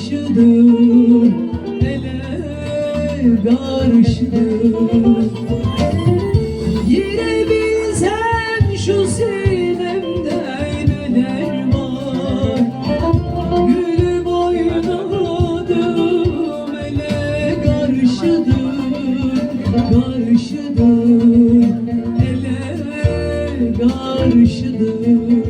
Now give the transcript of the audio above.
karşıdır Ele karşıdır Yine bilsem şu sinemde neler var. Gülüm oynadım ele karşıdır Karşıdır ele karşıdır